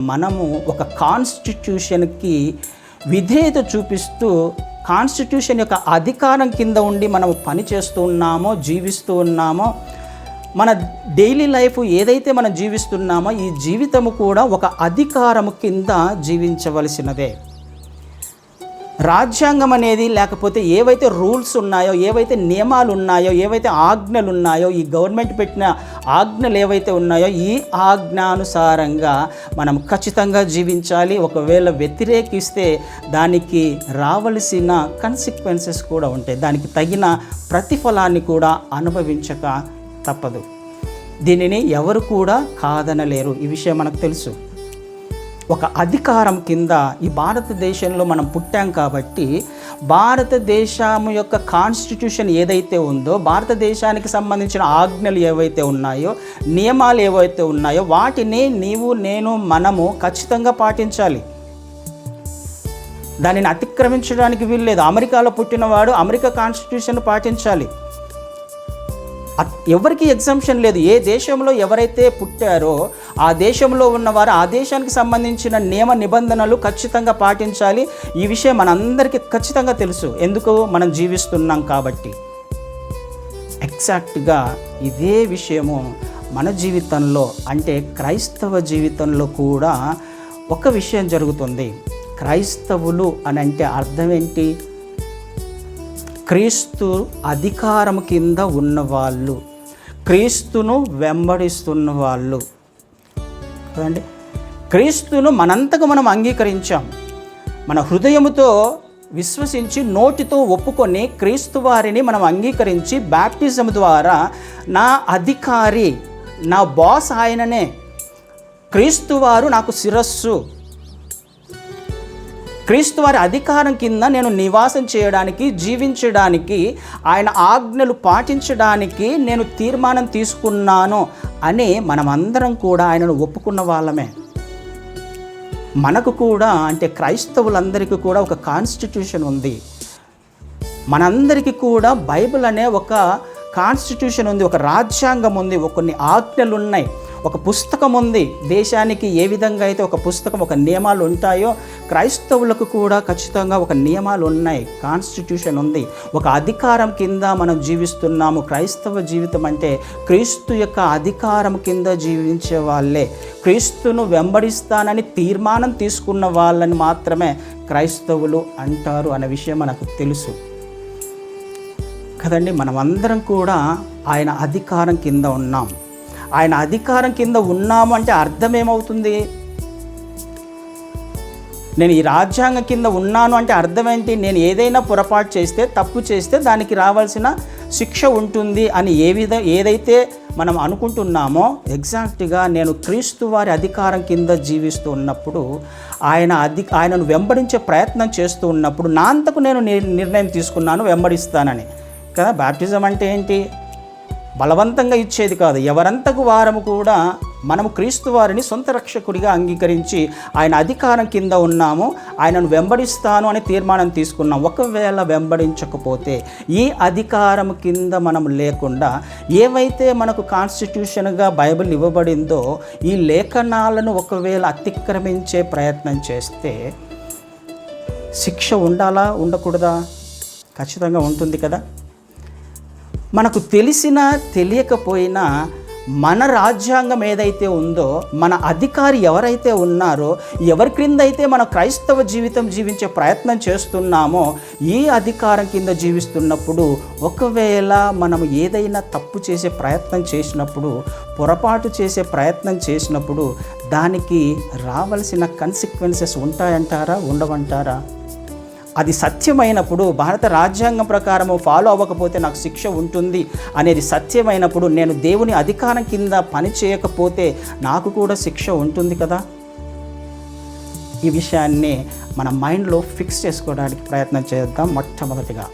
మనము ఒక కాన్స్టిట్యూషన్కి విధేయత చూపిస్తూ కాన్స్టిట్యూషన్ యొక్క అధికారం కింద ఉండి మనం పనిచేస్తూ ఉన్నామో జీవిస్తూ ఉన్నామో మన డైలీ లైఫ్ ఏదైతే మనం జీవిస్తున్నామో ఈ జీవితము కూడా ఒక అధికారము కింద జీవించవలసినదే. రాజ్యాంగం అనేది లేకపోతే ఏవైతే రూల్స్ ఉన్నాయో ఏవైతే నియమాలు ఉన్నాయో ఏవైతే ఆజ్ఞలు ఉన్నాయో ఈ గవర్నమెంట్ పెట్టిన ఆజ్ఞలు ఏవైతే ఉన్నాయో ఈ ఆజ్ఞానుసారంగా మనం ఖచ్చితంగా జీవించాలి. ఒకవేళ వ్యతిరేకిస్తే దానికి రావలసిన కన్సిక్వెన్సెస్ కూడా ఉంటాయి. దానికి తగిన ప్రతిఫలాన్ని కూడా అనుభవించక తప్పదు. దీనిని ఎవరు కూడా కాదనలేరు. ఈ విషయం మనకు తెలుసు. ఒక అధికారం కింద ఈ భారతదేశంలో మనం పుట్టాం కాబట్టి భారతదేశం యొక్క కాన్స్టిట్యూషన్ ఏదైతే ఉందో భారతదేశానికి సంబంధించిన ఆజ్ఞలు ఏవైతే ఉన్నాయో నియమాలు ఏవైతే ఉన్నాయో వాటిని నీవు నేను మనము ఖచ్చితంగా పాటించాలి. దానిని అతిక్రమించడానికి వీల్లేదు. అమెరికాలో పుట్టినవాడు అమెరికా కాన్స్టిట్యూషన్ పాటించాలి. ఎవరికి ఎగ్జామ్షన్ లేదు. ఏ దేశంలో ఎవరైతే పుట్టారో ఆ దేశంలో ఉన్నవారు ఆ దేశానికి సంబంధించిన నియమ నిబంధనలు ఖచ్చితంగా పాటించాలి. ఈ విషయం మనందరికీ ఖచ్చితంగా తెలుసు. ఎందుకు? మనం జీవిస్తున్నాం కాబట్టి. ఎగ్జాక్ట్గా ఇదే విషయము మన జీవితంలో అంటే క్రైస్తవ జీవితంలో కూడా ఒక విషయం జరుగుతుంది. క్రైస్తవులు అని అంటే అర్థం ఏంటి? క్రీస్తు అధికారం కింద ఉన్నవాళ్ళు క్రీస్తును వెంబడిస్తున్న వాళ్ళు. కదండి క్రీస్తును మనంతకు మనం అంగీకరించాం. మన హృదయముతో విశ్వసించి నోటితో ఒప్పుకొని క్రీస్తు వారిని మనం అంగీకరించి బ్యాప్టిజం ద్వారా నా అధికారి నా బాస్ ఆయననే. క్రీస్తు వారు నాకు శిరస్సు. క్రీస్తు వారి అధికారం కింద నేను నివాసం చేయడానికి జీవించడానికి ఆయన ఆజ్ఞలు పాటించడానికి నేను తీర్మానం తీసుకున్నాను అని మనమందరం కూడా ఆయనను ఒప్పుకున్న వాళ్ళమే. మనకు కూడా అంటే క్రైస్తవులందరికీ కూడా ఒక కాన్స్టిట్యూషన్ ఉంది. మనందరికీ కూడా బైబిల్ అనే ఒక కాన్స్టిట్యూషన్ ఉంది ఒక రాజ్యాంగం ఉంది ఒక కొన్ని ఆజ్ఞలు ఉన్నాయి ఒక పుస్తకం ఉంది. దేశానికి ఏ విధంగా అయితే ఒక పుస్తకం ఒక నియమాలు ఉంటాయో క్రైస్తవులకు కూడా ఖచ్చితంగా ఒక నియమాలు ఉన్నాయి. కాన్స్టిట్యూషన్ ఉంది. ఒక అధికారం కింద మనం జీవిస్తున్నాము. క్రైస్తవ జీవితం అంటే క్రీస్తు యొక్క అధికారం కింద జీవించే వాళ్ళే. క్రీస్తును వెంబడిస్తానని తీర్మానం తీసుకున్న వాళ్ళని మాత్రమే క్రైస్తవులు అంటారు అనే విషయం మనకు తెలుసు. కదండి మనమందరం కూడా ఆయన అధికారం కింద ఉన్నాం. ఆయన అధికారం కింద ఉన్నాము అంటే అర్థం ఏమవుతుంది నేను ఈ రాజ్యాంగం కింద ఉన్నాను అంటే అర్థం ఏంటి నేను ఏదైనా పొరపాటు చేస్తే తప్పు చేస్తే దానికి రావాల్సిన శిక్ష ఉంటుంది అని ఏ విధ ఏదైతే మనం అనుకుంటున్నామో ఎగ్జాక్ట్గా నేను క్రీస్తు వారి అధికారం కింద జీవిస్తూ ఉన్నప్పుడు ఆయన అధి ఆయనను వెంబడించే ప్రయత్నం చేస్తూ ఉన్నప్పుడు నా అంతకు నేను నిర్ణయం తీసుకున్నాను వెంబడిస్తానని. కదా బ్యాప్టిజం అంటే ఏంటి? బలవంతంగా ఇచ్చేది కాదు. ఎవరంతకు వారము కూడా మనము క్రీస్తు వారిని సొంత రక్షకుడిగా అంగీకరించి ఆయన అధికారం కింద ఉన్నాము ఆయనను వెంబడిస్తాను అని తీర్మానం తీసుకున్నాం. ఒకవేళ వెంబడించకపోతే ఈ అధికారం కింద మనం లేకుండా ఏవైతే మనకు కాన్స్టిట్యూషన్గా బైబిల్ ఇవ్వబడిందో ఈ లేఖనాలను ఒకవేళ అతిక్రమించే ప్రయత్నం చేస్తే శిక్ష ఉండాలా ఉండకూడదా? ఖచ్చితంగా ఉంటుంది కదా? మనకు తెలిసినా తెలియకపోయినా మన రాజ్యాంగం ఏదైతే ఉందో మన అధికారి ఎవరైతే ఉన్నారో ఎవరి క్రింద అయితే మన క్రైస్తవ జీవితం జీవించే ప్రయత్నం చేస్తున్నామో ఈ అధికారం కింద జీవిస్తున్నప్పుడు ఒకవేళ మనం ఏదైనా తప్పు చేసే ప్రయత్నం చేసినప్పుడు పొరపాటు చేసే ప్రయత్నం చేసినప్పుడు దానికి రావలసిన కన్సిక్వెన్సెస్ ఉంటాయంటారా ఉండవంటారా? అది సత్యమైనప్పుడు భారత రాజ్యాంగం ప్రకారము ఫాలో అవ్వకపోతే నాకు శిక్ష ఉంటుంది అనేది సత్యమైనప్పుడు నేను దేవుని అధికారం కింద పని చేయకపోతే నాకు కూడా శిక్ష ఉంటుంది కదా? ఈ విషయాన్ని మన మైండ్లో ఫిక్స్ చేసుకోవడానికి ప్రయత్నం చేద్దాం మొట్టమొదటిగా.